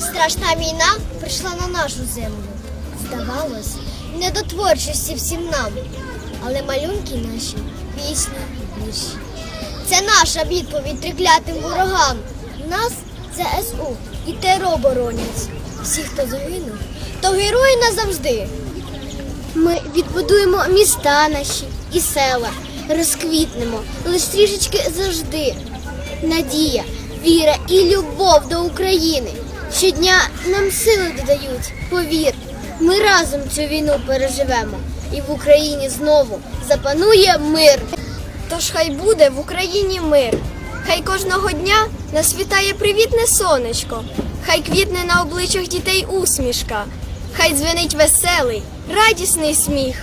Страшна війна прийшла на нашу землю. Здавалось, не до творчості всім нам. Але малюнки наші, пісні, вірші. Це наша відповідь триклятим ворогам. Нас ЗСУ і ТРО боронять. Всі, хто загинув, то герої назавжди. Ми відбудуємо міста наші і села, розквітнемо лиш трішечки завжди. Надія, віра і любов до України щодня нам сили додають. Повір, ми разом цю війну переживемо, і в Україні знову запанує мир. Тож хай буде в Україні мир. Хай кожного дня насвітає привітне сонечко, хай квітне на обличчях дітей усмішка, хай дзвенить веселий, радісний сміх.